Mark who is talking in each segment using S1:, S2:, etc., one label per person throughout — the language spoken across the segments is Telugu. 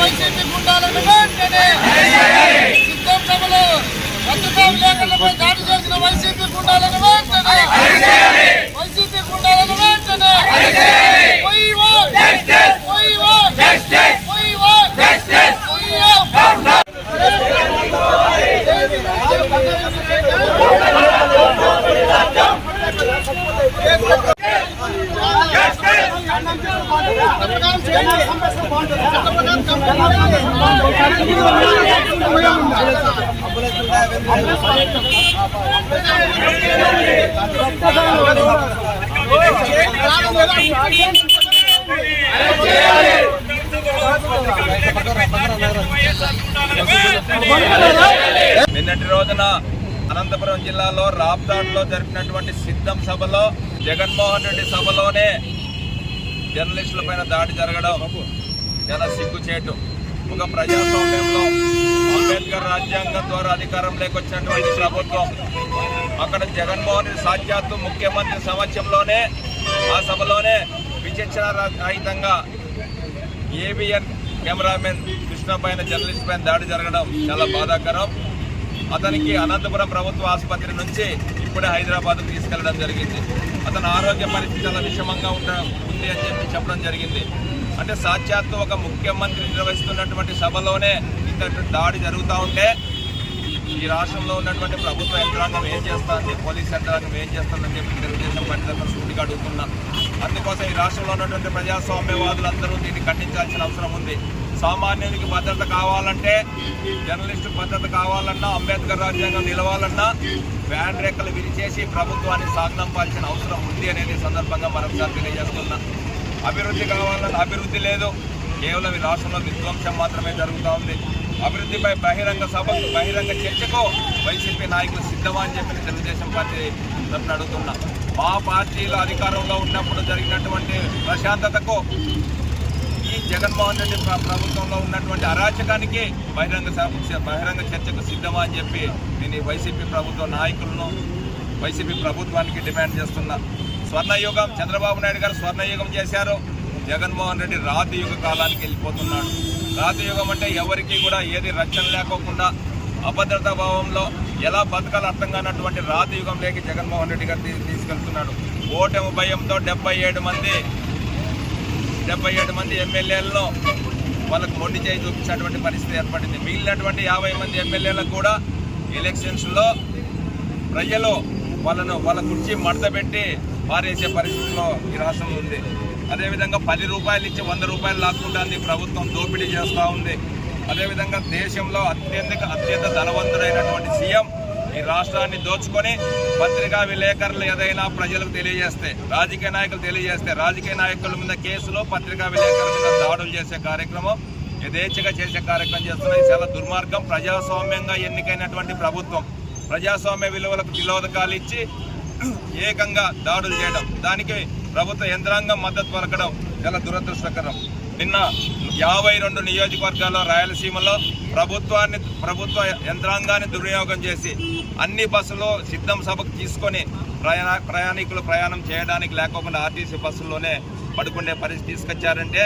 S1: వైసీపీ గుండాలను వెంటనే సిద్ధం సభలో పత్రికావిలేకరులపై దాడి చేసిన వైసీపీ గుండాలను వెంటనే వైసీపీ గుండాలను వెంటనే We want justice. We want justice. We want justice. We want
S2: నిన్నటి రోజున అనంతపురం జిల్లాలో రాప్తాడ్లో జరిపినటువంటి సిద్ధం సభలో జగన్మోహన్ రెడ్డి సభలోనే జర్నలిస్టుల పైన దాడి జరగడం చాలా సిగ్గుచేటు. ఒక ప్రజాస్వామ్యంలో అంబేద్కర్ రాజ్యాంగం ద్వారా అధికారంలోకి వచ్చినటువంటి ప్రభుత్వం అక్కడ జగన్మోహన్ రెడ్డి సాక్షాత్తు ముఖ్యమంత్రి సమక్షంలోనే ఆ సభలోనే విచక్షణ రహితంగా ఏబిఎన్ కెమెరామెన్ కృష్ణ పైన జర్నలిస్ట్ పైన దాడి జరగడం చాలా బాధాకరం. అతనికి అనంతపురం ప్రభుత్వ ఆసుపత్రి నుంచి ఇప్పుడే హైదరాబాద్ తీసుకెళ్ళడం జరిగింది. అతని ఆరోగ్య పరిస్థితి చాలా విషమంగా ఉండ ఉంది అని చెప్పి చెప్పడం జరిగింది. అంటే సాక్షాత్తు ఒక ముఖ్యమంత్రి నిర్వహిస్తున్నటువంటి సభలోనే ఇంతటి దాడి జరుగుతూ ఉంటే ఈ రాష్ట్రంలో ఉన్నటువంటి ప్రభుత్వ యంత్రాంగం ఏం చేస్తుంది? పోలీస్ యంత్రాంగం ఏం చేస్తుందని చెప్పి తెలుగుదేశం పార్టీ సూటిగా అడుగుతున్నా. అందుకోసం ఈ రాష్ట్రంలో ఉన్నటువంటి ప్రజాస్వామ్యవాదులందరూ దీన్ని ఖండించాల్సిన అవసరం ఉంది. సామాన్యునికి భద్రత కావాలంటే జర్నలిస్టు భద్రత కావాలన్నా అంబేద్కర్ రాజ్యాంగం నిలవాలన్నా బ్యాండ్ రేఖలు విరిచేసి ప్రభుత్వాన్ని సాగనంపాల్సిన అవసరం ఉంది అనేది సందర్భంగా మరొకసారి తెలియజేస్తున్నా. అభివృద్ధి కావాలన్నా అభివృద్ధి లేదు. కేవలం ఈ రాష్ట్రంలో విధ్వంసం మాత్రమే జరుగుతూ ఉంది. అభివృద్ధిపై బహిరంగ సభకు బహిరంగ చర్చకు వైసీపీ నాయకులు సిద్ధమా అని చెప్పి తెలుగుదేశం పార్టీ తరఫున అడుగుతున్నా. మా పార్టీలో అధికారంలో ఉన్నప్పుడు జరిగినటువంటి ప్రశాంతతకు జగన్మోహన్ రెడ్డి ప్రభుత్వంలో ఉన్నటువంటి అరాచకానికి బహిరంగ బహిరంగ చర్చకు సిద్ధమా అని చెప్పి నేను ఈ వైసీపీ ప్రభుత్వ నాయకులను వైసీపీ ప్రభుత్వానికి డిమాండ్ చేస్తున్నా. స్వర్ణయుగం చంద్రబాబు నాయుడు గారు స్వర్ణయుగం చేశారు. జగన్మోహన్ రెడ్డి రాతి యుగ కాలానికి వెళ్ళిపోతున్నాడు. రాతి యుగం అంటే ఎవరికి కూడా ఏది రక్షణ లేకోకుండా అభద్రతా భావంలో ఎలా బతకాలో అర్థం కానటువంటి రాతి యుగంలోకి జగన్మోహన్ రెడ్డి గారు తీసుకెళ్తున్నాడు. ఓటమి భయంతో డెబ్బై ఏడు మంది డెబ్బై ఏడు మంది ఎమ్మెల్యేల్లో వాళ్ళకు మొండి చేయి చూపించినటువంటి పరిస్థితి ఏర్పడింది. మిగిలినటువంటి యాభై మంది ఎమ్మెల్యేలకు కూడా ఎలక్షన్స్లో ప్రజలు వాళ్ళను వాళ్ళ కుర్చీ మడతపెట్టి పారేసే పరిస్థితిలో ఈ రాష్ట్రం ఉంది. అదేవిధంగా పది రూపాయలు ఇచ్చి వంద రూపాయలు లాక్కుంటుంది ప్రభుత్వం దోపిడీ చేస్తూ ఉంది. అదేవిధంగా దేశంలో అత్యంత అత్యంత ధనవంతుడైనటువంటి సీఎం ఈ రాష్ట్రాన్ని దోచుకొని పత్రికా విలేకరులు ఏదైనా ప్రజలకు తెలియజేస్తే రాజకీయ నాయకులు తెలియజేస్తే రాజకీయ నాయకుల మీద కేసులు పత్రికా విలేకరుల మీద దాడులు చేసే కార్యక్రమం యథేచ్ఛగా చేసే కార్యక్రమం చేస్తున్నాయి చాలా దుర్మార్గం ప్రజాస్వామ్యంగా ఎన్నికైనటువంటి ప్రభుత్వం. ప్రజాస్వామ్య విలువలకు నిరోధకాలు ఇచ్చి ఏకంగా దాడులు చేయడం దానికి ప్రభుత్వ యంత్రాంగం మద్దతు పలకడం చాలా దురదృష్టకరం. నిన్న యాభై రెండు నియోజకవర్గాల్లో రాయలసీమలో ప్రభుత్వాన్ని ప్రభుత్వ యంత్రాంగాన్ని దుర్వినియోగం చేసి అన్ని బస్సులు సిద్ధం సభకు తీసుకొని ప్రయాణ ప్రయాణికులు ప్రయాణం చేయడానికి లేకోకుండా ఆర్టీసీ బస్సుల్లోనే పడుకునే పరిస్థితి తీసుకొచ్చారంటే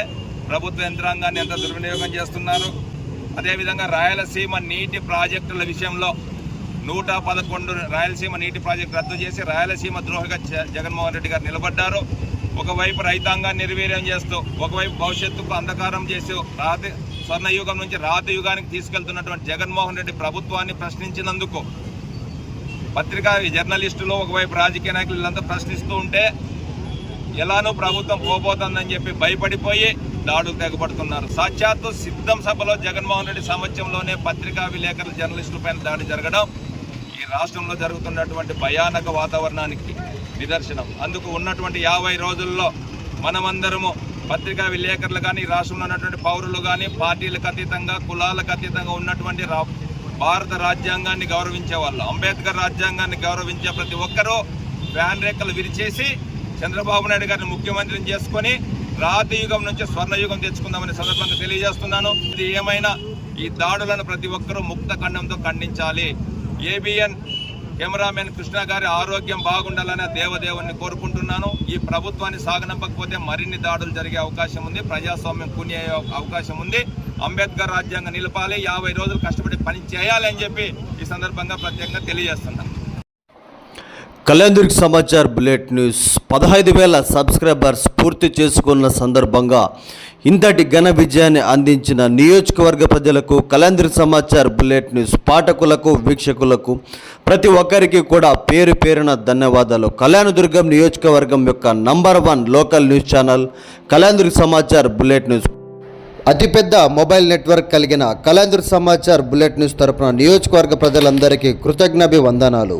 S2: ప్రభుత్వ యంత్రాంగాన్ని ఎంత దుర్వినియోగం చేస్తున్నారు? అదేవిధంగా రాయలసీమ నీటి ప్రాజెక్టుల విషయంలో నూట పదకొండు రాయలసీమ నీటి ప్రాజెక్టు రద్దు చేసి రాయలసీమ ద్రోహగా జగన్మోహన్ రెడ్డి గారు నిలబడ్డారు. ఒకవైపు రైతాంగాన్ని నిర్వీర్యం చేస్తూ ఒకవైపు భవిష్యత్తుకు అంధకారం చేస్తూ రాతి స్వర్ణయుగం నుంచి రాతి యుగానికి తీసుకెళ్తున్నటువంటి జగన్మోహన్ రెడ్డి ప్రభుత్వాన్ని ప్రశ్నించినందుకు పత్రికా జర్నలిస్టులు ఒకవైపు రాజకీయ నాయకులు వీళ్ళంతా ప్రశ్నిస్తూ ఉంటే ఎలానూ ప్రభుత్వం పోబోతుందని చెప్పి భయపడిపోయి దాడులు తెగబడుతున్నారు. సాక్షాత్తు సిద్ధం సభలో జగన్మోహన్ రెడ్డి సమక్షంలోనే పత్రికా విలేకరుల జర్నలిస్టుల పైన దాడి జరగడం ఈ రాష్ట్రంలో జరుగుతున్నటువంటి భయానక వాతావరణానికి నిదర్శనం. అందుకు ఉన్నటువంటి యాభై రోజుల్లో మనమందరము పత్రికా విలేకరులు కానీ ఈ రాష్ట్రంలో ఉన్నటువంటి పౌరులు కానీ పార్టీలకు అతీతంగా కులాలకు అతీతంగా ఉన్నటువంటి రా భారత రాజ్యాంగాన్ని గౌరవించే వాళ్ళు అంబేద్కర్ రాజ్యాంగాన్ని గౌరవించే ప్రతి ఒక్కరూ ఫ్యాన్ రేఖలు విరిచేసి చంద్రబాబు నాయుడు గారిని ముఖ్యమంత్రిని చేసుకొని రాతి యుగం నుంచి స్వర్ణయుగం తెచ్చుకుందామని సందర్భంగా తెలియజేస్తున్నాను. ఇది ఏమైనా ఈ దాడులను ప్రతి ఒక్కరూ ముక్త ఖండంతో ఖండించాలి. ఏబిఎన్ కెమెరామెన్ కృష్ణ గారి ఆరోగ్యం బాగుండాలని దేవదేవుని కోరుకుంటున్నాను. ఈ ప్రభుత్వాన్ని సాగనంపకపోతే మరిన్ని దాడులు జరిగే అవకాశం ఉంది. ప్రజాస్వామ్యం కూనే అవకాశం ఉంది. అంబేద్కర్ రాజ్యాంగం నిలపాలి. యాభై రోజులు కష్టపడి పని చేయాలి అని చెప్పి ఈ సందర్భంగా ప్రత్యేకంగా తెలియజేస్తున్నాను.
S3: Kalyandurg Samachar bullet news. పదహైదు వేల సబ్స్క్రైబర్స్ పూర్తి చేసుకున్న సందర్భంగా ఇంతటి ఘన విజయాన్ని అందించిన నియోజకవర్గ ప్రజలకు కలంద్రి సమాచార్ బులెట్ న్యూస్ పాఠకులకు వీక్షకులకు ప్రతి ఒక్కరికి కూడా పేరు పేరున ధన్యవాదాలు. కళ్యాణదుర్గం నియోజకవర్గం యొక్క number one local news channel కలంద్రి Samachar bullet news. అతిపెద్ద మొబైల్ నెట్వర్క్ కలిగిన కళ్యాణదుర్గ్ సమాచార్ బులెట్ న్యూస్ తరపున నియోజకవర్గ ప్రజలందరికీ కృతజ్ఞాభివందనాలు.